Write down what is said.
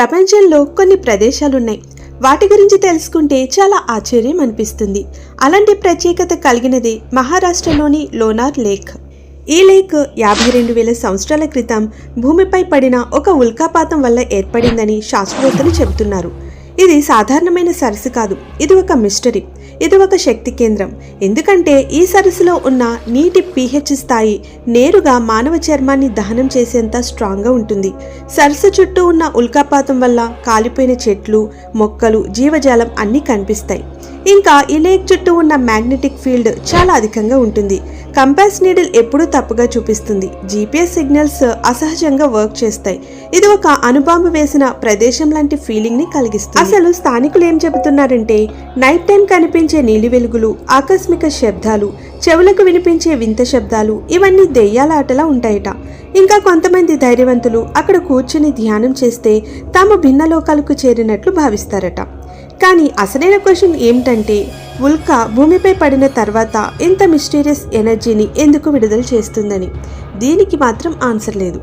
ప్రపంచంలో కొన్ని ప్రదేశాలున్నాయి. వాటి గురించి తెలుసుకుంటే చాలా ఆశ్చర్యం అనిపిస్తుంది. అలాంటి ప్రత్యేకత కలిగినది మహారాష్ట్రలోని లోనార్ లేక్. ఈ లేక్ యాభై రెండు వేల సంవత్సరాల క్రితం భూమిపై పడిన ఒక ఉల్కాపాతం వల్ల ఏర్పడిందని శాస్త్రవేత్తలు చెబుతున్నారు. ఇది సాధారణమైన సరస్సు కాదు. ఇది ఒక మిస్టరీ. ఇది ఒక శక్తి కేంద్రం. ఎందుకంటే ఈ సరస్సులో ఉన్న నీటి పీహెచ్ స్థాయి నేరుగా మానవ చర్మాన్ని దహనం చేసేంత స్ట్రాంగ్గా ఉంటుంది. సరస్సు చుట్టూ ఉన్న ఉల్కాపాతం వల్ల కాలిపోయిన చెట్లు మొక్కలు జీవజాలం అన్నీ కనిపిస్తాయి. ఇంకా ఈ లేక్ చుట్టూ ఉన్న మ్యాగ్నెటిక్ ఫీల్డ్ చాలా అధికంగా ఉంటుంది. కంపాస్ నీడిల్ ఎప్పుడూ తప్పుగా చూపిస్తుంది. జీపీఎస్ సిగ్నల్స్ అసహజంగా వర్క్ చేస్తాయి. ఇది ఒక అనుబాంబు వేసిన ప్రదేశం లాంటి ఫీలింగ్ని కలిగిస్తుంది. అసలు స్థానికులు ఏం చెబుతున్నారంటే నైట్ టైం కనిపించే నీలి వెలుగులు ఆకస్మిక శబ్దాలు చెవులకు వినిపించే వింత శబ్దాలు ఇవన్నీ దెయ్యాల ఆటలా ఉంటాయట. ఇంకా కొంతమంది ధైర్యవంతులు అక్కడ కూర్చుని ధ్యానం చేస్తే తాము భిన్న లోకాలకు చేరినట్లు భావిస్తారట. కానీ అసలైన క్వశ్చన్ ఏమిటంటే ఉల్కా భూమిపై పడిన తర్వాత ఇంత మిస్టీరియస్ ఎనర్జీని ఎందుకు విడుదల చేస్తుందని. దీనికి మాత్రం ఆన్సర్ లేదు.